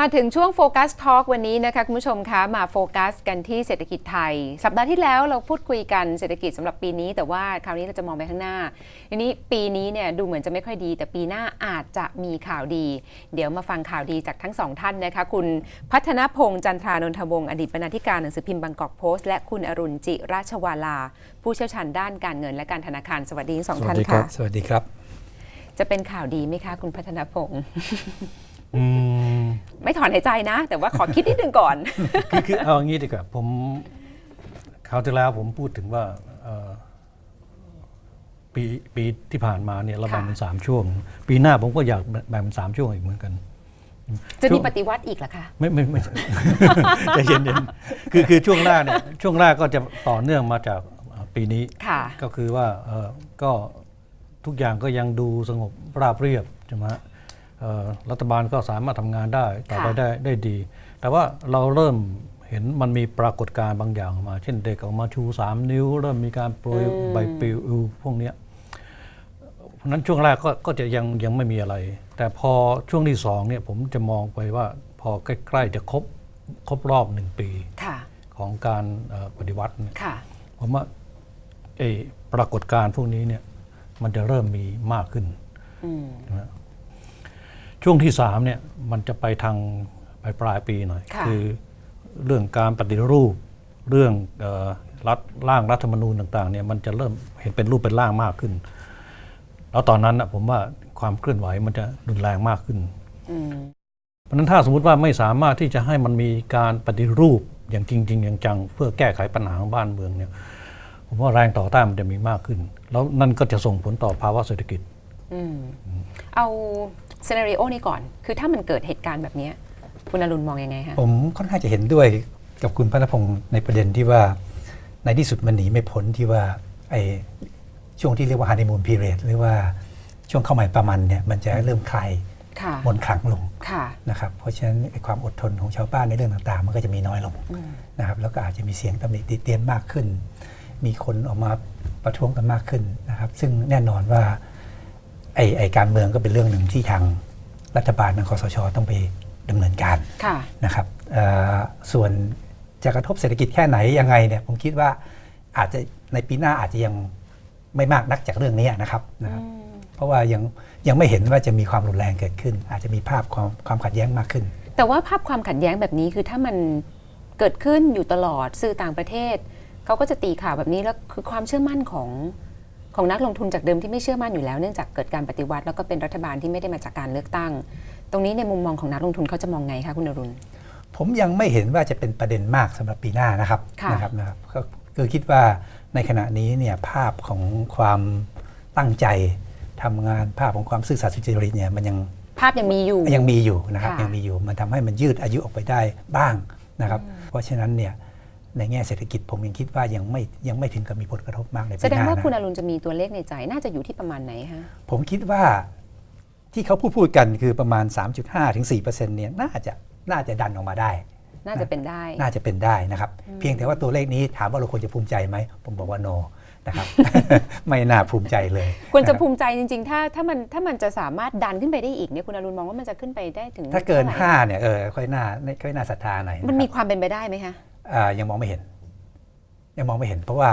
มาถึงช่วงโฟกัสทอล์กวันนี้นะคะคุณผู้ชมคะมาโฟกัสกันที่เศรษฐกิจไทย สัปดาห์ที่แล้วเราพูดคุยกันเศรษฐกิจสำหรับปีนี้ แต่ว่าคราวนี้เราจะมองไปข้างหน้าทีนี้ปีนี้เนี่ยดูเหมือนจะไม่ค่อยดี แต่ปีหน้าอาจจะมีข่าวดี เดี๋ยวมาฟังข่าวดีจากทั้งสองท่านนะคะคุณพัฒนพงษ์จันทรานนทวงศ์อดีตบรรณาธิการหนังสือพิมพ์บางกอกโพสต์และคุณอรุณจิราชวาลา ผู้เชี่ยวชาญด้านการเงินและการธนาคารสวัสดีทั้งสองท่านค่ะสวัสดีครับ จะเป็นข่าวดีไหมคะ คุณพัฒนพงษ์อืม ไม่ถอนหายใจนะ แต่ว่าขอคิดนิดนึงก่อน คือคือเอาอย่างนี้ดีกว่าผมคราวที่แล้วผมพูดถึงว่าเอ่อปีปีที่ผ่านมาเนี่ยเราแบ่งเป็นสามช่วง ปีหน้าผมก็อยากแบ่งเป็นสามช่วงอีกเหมือนกัน จะมีปฏิวัติอีกเหรอคะไม่ไม่ไม่ใจเย็นๆคือคือช่วงแรกเนี่ยช่วงแรกก็จะต่อเนื่องมาจากปีนี้ค่ะก็คือว่าเอ่อก็ทุกอย่างก็ยังดูสงบราบเรียบใช่ไหมฮะเอ่อ รัฐบาลก็สามารถทำงานได้ต่อไปค่ะได้ได้ดี แต่ว่าเราเริ่มเห็นมันมีปรากฏการณ์บางอย่างออกมา เช่นเด็กออกมาชู 3 นิ้ว เริ่มมีการโปรยใบปลิวพวกเนี้ยเพราะฉะนั้นช่วงแรกก็ก็จะยังยังไม่มีอะไร แต่พอช่วงที่สองเนี่ยผมจะมองไปว่าพอใกล้ ๆ จะครบครบรอบหนึ่งปีค่ะของการเอ่อปฏิวัติเนี่ยค่ะผมว่าไอ้ปรากฏการณ์พวกนี้เนี่ยมันจะเริ่มมีมากขึ้นอืมนะฮะ ช่วงที่สามเนี่ยมันจะไปทางปลายปลายปีหน่อยค่ะอเรื่องการปฏิรูปเรื่องเออรัฐร่างรัฐธรรมนูญต่างๆเนี่ยมันจะเริ่มเห็นเป็นรูปเป็นร่างมากขึ้น แล้วตอนนั้นนะผมว่าความเคลื่อนไหวมันจะรุนแรงมากขึ้นอืมเพราะฉะนั้นถ้าสมมติว่าไม่สามารถที่จะให้มันมีการปฏิรูปอย่างจริงๆอย่างจังเพื่อแก้ไขปัญหาของบ้านเมืองเนี่ยผมว่าแรงต่อต้านมันจะมีมากขึ้น แล้วนั่นก็จะส่งผลต่อภาวะเศรษฐกิจอืมเอา ซีนารีโอนี้ก่อน คือถ้ามันเกิดเหตุการณ์แบบเนี้ยคุณอรุณมองยังไงคะผมค่อนข้างจะเห็นด้วยกับคุณพัฒพงศ์ในประเด็นที่ว่าในที่สุดมันหนีไม่พ้นที่ว่าไอ้ช่วงที่เรียกว่าฮันนีมูนพีเรียดหรือว่าช่วงเข้าใหม่ประมันเนี่ยมันจะเริ่มคลายค่ะมนต์ขลังลงค่ะนะครับเพราะฉะนั้นไอ้ความอดทนของชาวบ้านในเรื่องต่างๆ มันก็จะมีน้อยลงอืมนะครับแล้วก็อาจจะมีเสียงตำหนิติเตียนมากขึ้น มีคนออกมาประท้วงกันมากขึ้นนะครับ ซึ่งแน่นอนว่า ไอ้ไอ้การเมืองก็เป็นเรื่องหนึ่งที่ทางรัฐบาลทางคอสช ต้องไปดำเนินการค่ะนะครับเอ่อส่วนจะกระทบเศรษฐกิจแค่ไหนยังไงเนี่ยผมคิดว่าอาจจะในปีหน้าอาจจะยังไม่มากนักจากเรื่องนี้นะครับนะครับ เพราะว่ายังยังไม่เห็นว่าจะมีความรุนแรงเกิดขึ้น อาจจะมีภาพความความขัดแย้งมากขึ้น แต่ว่าภาพความขัดแย้งแบบนี้คือถ้ามันเกิดขึ้นอยู่ตลอดสื่อต่างประเทศเขาก็จะตีข่าวแบบนี้แล้วคือความเชื่อมั่นของ ของนักลงทุนจากเดิมที่ไม่เชื่อมั่นอยู่แล้วเนื่องจากเกิดการปฏิวัติแล้วก็เป็นรัฐบาลที่ไม่ได้มาจากการเลือกตั้ง ตรงนี้ในมุมมองของนักลงทุนเขาจะมองไงคะคุณอรุณ ผมยังไม่เห็นว่าจะเป็นประเด็นมากสำหรับปีหน้านะครับค่ะนะครับนะครับก็คือคิดว่าในขณะนี้เนี่ยภาพของความตั้งใจทำงานภาพของความซื่อสัตย์สุจริตเนี่ยมันยังภาพยังมีอยู่ยังมีอยู่นะครับค่ะยังมีอยู่มันทำให้มันยืดอายุออกไปได้บ้างนะครับ เพราะฉะนั้นเนี่ย ในแง่เศรษฐกิจผมยังคิดว่ายังไม่ยังไม่ถึงกับมีผลกระทบมากในปีหแสดงน้าว่าคุณนะอรุณจะมีตัวเลขในใจ น่าจะอยู่ที่ประมาณไหนคะผมคิดว่าที่เขาพูดพูดกันคือประมาณ 3.5ถึง4%เนี่ยน่าจะน่าจะดันออกมาได้ น่าจะเป็นได้ น่าจะเป็นได้นะครับ เพียงแต่ว่าตัวเลขนี้ถามว่าเราควรจะภูมิใจไหมผมบอกว่า no นะครับไม่น่าภูมิใจเลยควรจะนบภูมิใจจริงๆ ถ้าถ้ามันถ้ามันจะสามารถดันขึ้นไปได้อีกเนี่ยคุณอรุณมองว่ามันจะขึ้นไปได้ถึง ถ้าเกินท่ไหร่5เนี่ยเออค่อยน่าค่อยน่าศรัทธาหน่อยะมันมีครับความเป็นไปได้ไหมคะอ่า ยังมองไม่เห็น ยังมองไม่เห็น เพราะว่า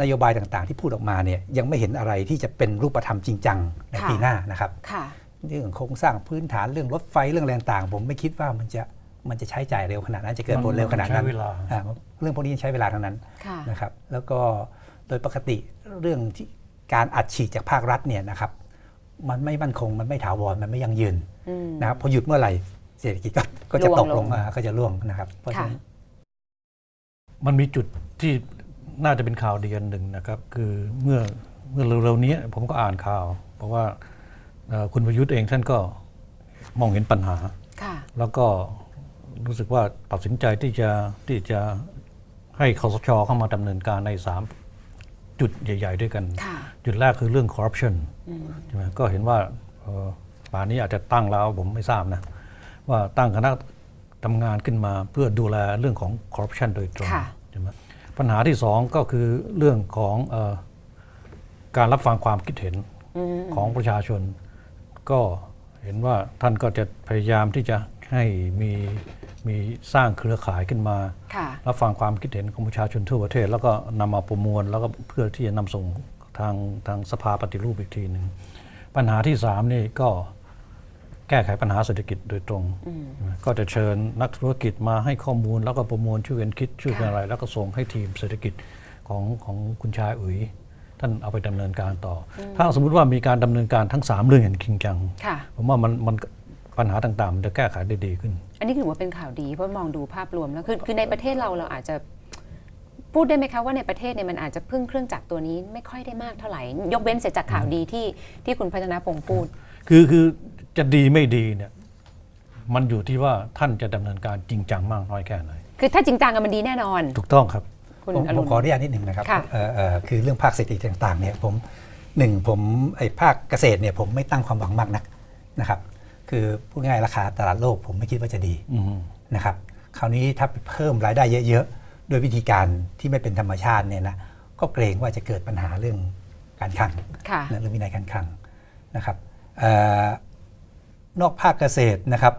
นโยบายต่างๆ ที่พูดออกมาเนี่ยยังไม่เห็นอะไรที่จะเป็นรูปธรรมจริงจังในค่ะปีหน้านะครับค่ะเรื่องโครงสร้างพื้นฐานเรื่องรถไฟเรื่องอะไรต่างๆผมไม่คิดว่ามันจะมันจะใช้จ่ายเร็วขนาดนั้นจะเกิดผลเร็วขนาดนั้นใช้เวลาอ่าเรื่องพวกนี้ใช้เวลาทั้งนั้นค่ะนะครับ แล้วก็โดยปกติเรื่องที่การอัดฉีดจากภาครัฐเนี่ยนะครับ มันไม่มั่นคงมันไม่ถาวรมันไม่ยั่งยืนอืมนะครับพอหยุดเมื่อไหร่เศรษฐกิจก็ก็จะร่วงตกลลงงมาก็จะร่วงนะครับ เพราะฉะค่ะนั้น มันมีจุดที่น่าจะเป็นข่าวดีอันหนึ่งนะครับ คือเมื่อเมื่อเร็วๆนี้ผมก็อ่านข่าว เพราะว่าเอ่อคุณประยุทธ์เองท่านก็มองเห็นปัญหาค่ะแล้วก็รู้สึกว่าตัดสินใจที่จะที่จะให้คอสชเข้ามาดำเนินการในสามจุดใหญ่ ๆ ด้วยกันค่ะจุดแรกคือเรื่องคอร์รัปชันใช่ไหมก็เห็นว่าเอ่อป่านนี้อาจจะตั้งแล้วผมไม่ทราบนะ ว่าตั้งคณะ ทำงานขึ้นมาเพื่อดูแลเรื่องของคอร์รัปชันโดยตรงค่ะใช่ไหมปัญหาที่สองก็คือเรื่องของเออการรับฟังความคิดเห็นอืมของประชาชน ก็เห็นว่าท่านก็จะพยายามที่จะให้มีมีสร้างเครือข่ายขึ้นมาค่ะรับฟังความคิดเห็นของประชาชนทั่วประเทศ แล้วก็นำมาประมวล แล้วก็เพื่อที่จะนำส่งทางทางสภาปฏิรูปอีกทีหนึ่งปัญหาที่สามนี่ก็ แก้ไขปัญหาเศรษฐกิจโดยตรง ก็จะเชิญนักธุรกิจมาให้ข้อมูลแล้วก็ประมวลช่วยกันคิดช่วยกันอะไร แล้วก็ส่งให้ทีมเศรษฐกิจของของคุณชายอุ๋ยท่านเอาไปดำเนินการต่ออถ้าสมมุติว่ามีการดำเนินการทั้งสามเรื่องอย่างจริงจังค่ะผมว่ามันมันปัญหาต่างๆ มันจะแก้ไขได้ดีขึ้น อันนี้ถือว่าเป็นข่าวดีเพราะมองดูภาพรวมแล้วคือคือในประเทศเราเราอาจจะพูดได้ไหมคะว่าในประเทศเนี่ยมันอาจจะพึ่งเครื่องจักรตัวนี้ไม่ค่อยได้มากเท่าไหร่ ยกเว้นเสร็จจากข่าวดีที่ที่คุณพัฒนาพงษ์พูด คือคือจะดีไม่ดีเนี่ยมันอยู่ที่ว่าท่านจะดำเนินการจริงจังมากน้อยแค่ไหน คือถ้าจริงจังอะมันดีแน่นอน ถูกต้องครับ คุณผมอผรุมณ ขออนุญาตนิดหนึ่งนะครับค่ะ เอ่อเอ่อคือเรื่องภาคเศรษฐกิจต่างๆเนี่ยผมหนึ่งผมไอ้ภาคเกษตรเนี่ยผมไม่ตั้งความหวังมากนักนะครับ คือพูดง่ายๆราคาตลาดโลกผมไม่คิดว่าจะดีอืม นะครับ คราวนี้ถ้าเพิ่มรายได้เยอะๆด้วยวิธีการที่ไม่เป็นธรรมชาติเนี่ยนะก็เกรงว่าจะเกิดปัญหาเรื่องการคลังค่ะ นะเรื่องวินัยการคลังนะครับเออ นอกภาคเกษตรนะครับ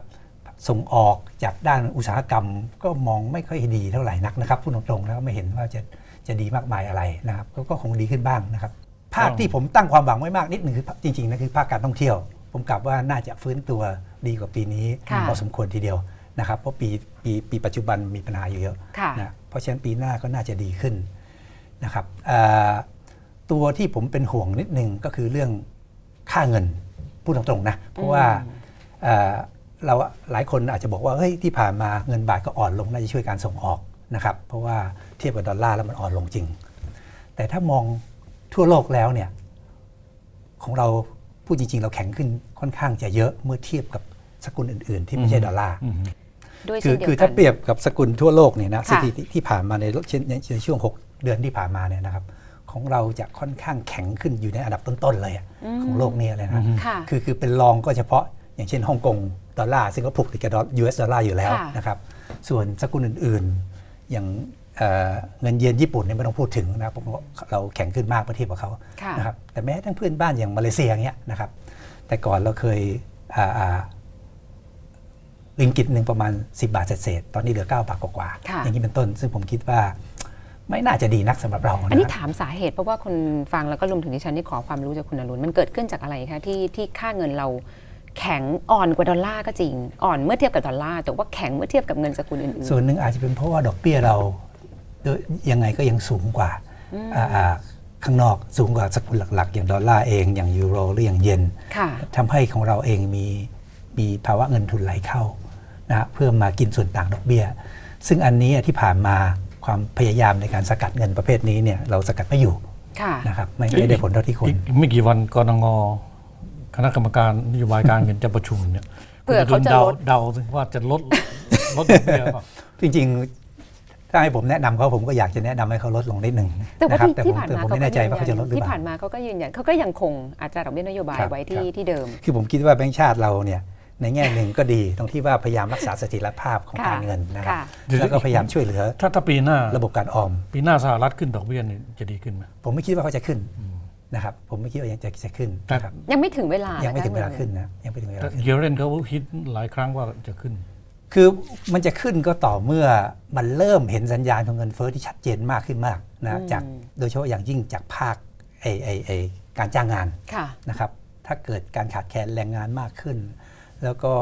ส่งออกจากด้านอุตสาหกรรมก็มองไม่ค่อยดีเท่าไหร่นักนะครับพูดตรงๆแล้วก็ไม่เห็นว่าจะจะดีมากมายอะไรนะครับก็ก็คงดีขึ้นบ้างนะครับ ภาคที่ผมตั้งความหวังไว้มากนิดหนึ่งคือจริงๆนะคือภาคการท่องเที่ยว ผมกลับว่าน่าจะฟื้นตัวดีกว่าปีนี้ค่ะพอสมควรทีเดียวนะครับ เพราะปีปีปีปัจจุบันมีปัญหาอยู่เยอะค่ะนะเพราะฉะนั้นปีหน้าก็น่าจะดีขึ้นนะครับเอ่อตัวที่ผมเป็นห่วงนิดนึงก็คือเรื่องค่าเงิน พูดตรงๆนะเพราะว่าเอ่อเราหลายคนอาจจะบอกว่าเฮ้ยที่ผ่านมาเงินบาทก็อ่อนลงน่าจะช่วยการส่งออกนะครับเพราะว่าเทียบกับดอลลาร์แล้วมันอ่อนลงจริง แต่ถ้ามองทั่วโลกแล้วเนี่ยของเราพูดจริง ๆ เราแข็งขึ้นค่อนข้างจะเยอะเมื่อเทียบกับสกุลอื่น ๆ ที่ไม่ใช่ดอลลาร์ด้วยคืเช่อนเดียวคือกัถ้านเปรียบกับสกุลทั่วโลกเนี่ยนะสค่ะถิติที่ผ่านมาในเช่นในช่วง 6 เดือนที่ผ่านมาเนี่ยนะครับ ของเราจะค่อนข้างแข็งขึ้นอยู่ในอันดับต้น ๆ เลยอะของโลกนี้เลยนะค่ะคือคือเป็นรองก็เฉพาะอย่างเช่นฮ่องกงดอลลาร์ซึ่งก็ผูกติดกับดอล US ดอลลาร์อยู่แล้วค่ะนะครับส่วนสกุลอื่น ๆ อย่างเอ่อเงินเยนญี่ปุ่นเนี่ยไม่ต้องพูดถึงนะครับเพราะว่าเราแข็งขึ้นมากเมื่อเทียบกับเขาค่ะนะครับแต่แม้ทั้งเพื่อนบ้านอย่างมาเลเซียเงี้ยนะครับ แต่ก่อนเราเคยอ่าอ่าริงกิตหนึ่งประมาณ 10 บาทเศษๆตอนนี้เหลือ 9 บาทกว่าค่ะๆอย่างนี้เป็นต้น ซึ่งผมคิดว่า ไม่น่าจะดีนักสำหรับเรา อันนี้นะครับถามสาเหตุเพราะว่าคนฟังแล้วก็รวมถึงดิฉันที่ขอความรู้จากคุณอรุณมันเกิดขึ้นจากอะไรคะที่ที่ค่าเงินเราแข็งอ่อนกว่าดอลลาร์ก็จริง อ่อนเมื่อเทียบกับดอลลาร์แต่ว่าแข็งเมื่อเทียบกับเงินสกุลอื่นส่วนหนึ่งอาจจะเป็นเพราะว่าดอกเบี้ยเราโดยยังไงก็ยังสูงกว่าอ่าอ่าข้างนอกสูงกว่าสกุลหลักๆ อย่างดอลลาร์เองอย่างยูโรหรืออย่างเยนๆค่ะทำให้ของเราเองมีมีภาวะเงินทุนไหลเข้านะฮะเพื่อมากินส่วนต่างดอกเบี้ย ซึ่งอันนี้ที่ผ่านมา ความพยายามในการสกัดเงินประเภทนี้เนี่ยเราสกัดไม่อยู่ค่ะนะครับไม่ไม่ได้ผลเท่าที่ควรอีกไม่กี่วันกรงงคณะกรรมการนโยบายการเงินจะประชุมเนี่ยเผื่อเขาจะดาลดเดาสิว่าจะลดลดดอกเบี้ยเปล่าจริงๆ ถ้าให้ผมแนะนำเขาผมก็อยากจะแนะนำให้เขาลดลงนิดหนึ่งแต่ว่านะครับที่แต่ผที่มผ่านแต่มาผมเขาไม่ก็แน่ใจยืนว่ายัเขาจะลดหรือที่เปผ่าล่านมาเขาก็ยืนยันเขาก็ยังคงอัตราดอกเบี้ยนโยบายครับไว้ที่ครับที่เดิม คือผมคิดว่าแบงก์ชาติเราเนี่ย ในแง่หนึ่งก็ดีตรงที่ว่าพยายามรักษาเสถียรภาพของค่ะการเงินนะครับค่ะแล้วก็พยายามช่วยเหลือถ้าถ้าปีหน้าระบบการออม ปีหน้าสหรัฐขึ้นดอกเบี้ยนี่จะดีขึ้นไหมผมไม่คิดว่าเขาจะขึ้นนะครับผมไม่คิดว่ายังจะจะขึ้นแต่นะครับยังไม่ถึงเวลายังไม่ถึงเวลาะคะขึ้นนะยังไม่ถึงเวแต่ลาขึ้นเยเรนเขาฮิตหลายครั้งว่าจะขึ้น คือมันจะขึ้นก็ต่อเมื่อมันเริ่มเห็นสัญญาณของเงินเฟ้อที่ชัดเจนมากขึ้นมากนะจากโดยเฉพาะอย่างยิ่งจากภาคไอไอไอการจ้างงานค่ะนะครับถ้าเกิดการขาดแคลนแรงงานมากขึ้น แล้วก็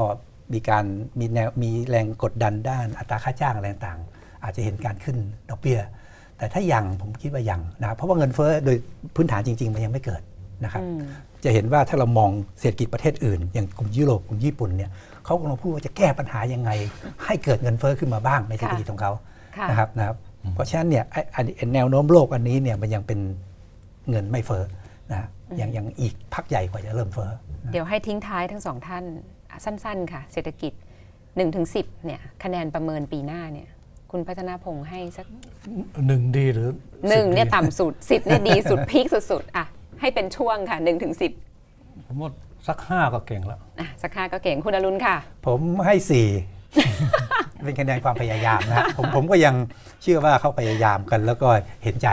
มีการมีแนวมีแรงกดดันด้านอัตราค่าจ้างอะไรต่างๆอาจจะเห็นการขึ้นดอกเบี้ย แต่ถ้ายังผมคิดว่ายังนะครับเพราะว่าเงินเฟ้อโดยพื้นฐานจริง ๆ มันยังไม่เกิดนะครับอืมจะเห็นว่าถ้าเรามองเศรษฐกิจประเทศอื่น อย่างกลุ่มยุโรปกลุ่มญี่ปุ่นเนี่ยเขากำลังพูดว่าจะแก้ปัญหายังไง ให้เกิดเงินเฟ้อขึ้นมาบ้างในเศรษฐกิจของเขาค่ะนะครับนะครับเพราะฉะนั้นเนี่ยไอ้อันไอ้แนวโน้มโลกอันนี้เนี่ยมันยังเป็นเงินไม่เฟ้อนะฮะยังยังอีกพักใหญ่กว่าจะเริ่มเฟ้อเดี๋ยวให้ทิ้งท้ายทั้งสองท่านอะ สั้นๆ ค่ะ เศรษฐกิจ1-10ถึง10เนี่ยคะแนนประเมินปีหน้าเนี่ยคุณพัฒนาพงษ์ให้สักหนึ่งดีหรือหนึ่งสิบดีเนี่ยต่ำสุดสิบเนี่ยดีสุดพีคสุดๆอะให้เป็นช่วงค่ะ1-10ถึง10ผมว่าสักห้าก็เก่งแล้วอะสักห้าก็เก่งคุณอรุณค่ะ ผมให้สี่เป็นคะแนนความพยายามนะฮะผมผมก็ยังเชื่อว่าเขาพยายามกันแล้วก็เห็นใจ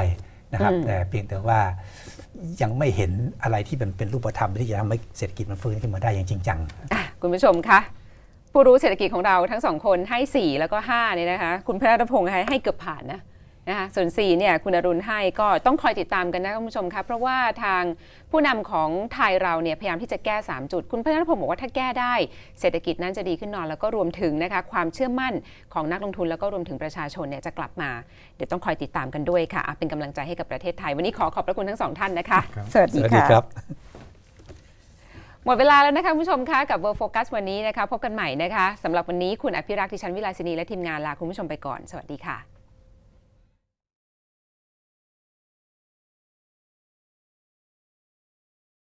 นะครับอืมแต่เพียงแต่ว่า ยังไม่เห็นอะไรที่เป็นเป็นรูปธรรมที่จะทำให้เศรษฐกิจมันฟื้นขึ้นมาได้อย่างจริงจังคุณผู้ชมคะผู้รู้เศรษฐกิจของเราทั้งสองคนให้ 4 แล้วก็5เนี่ยนะคะ คุณพระรัตพงศ์ให้เกือบผ่านนะ นะคะส่วน4เนี่ยคุณอรุณให้ก็ต้องคอยติดตามกันนะคุณผู้ชมครับเพราะว่าทางผู้นำของไทยเราเนี่ยพยายามที่จะแก้ 3 จุด คุณพระรัตพงศ์บอกว่าถ้าแก้ได้ เศรษฐกิจนั้นจะดีขึ้นนอนแล้วก็รวมถึงนะคะความเชื่อมั่นของนักลงทุนแล้วก็รวมถึงประชาชนเนี่ยจะกลับมา เดี๋ยวต้องคอยติดตามกันด้วยค่ะอะเป็นกำลังใจให้กับประเทศไทย วันนี้ขอขอบพระคุณทั้งสองท่านนะคะครับสวัสสดีวัสดีค่ะครับหมดเวลาแล้วนะคะคุณผู้ชมคะกับ World Focus วันนี้นะคะ พบกันใหม่นะคะสำหรับวันนี้คุณอภิรักษ์ดิฉันวิลาสินีและทีมงานลาคุณผู้ชมไปก่อน สวัสดีค่ะ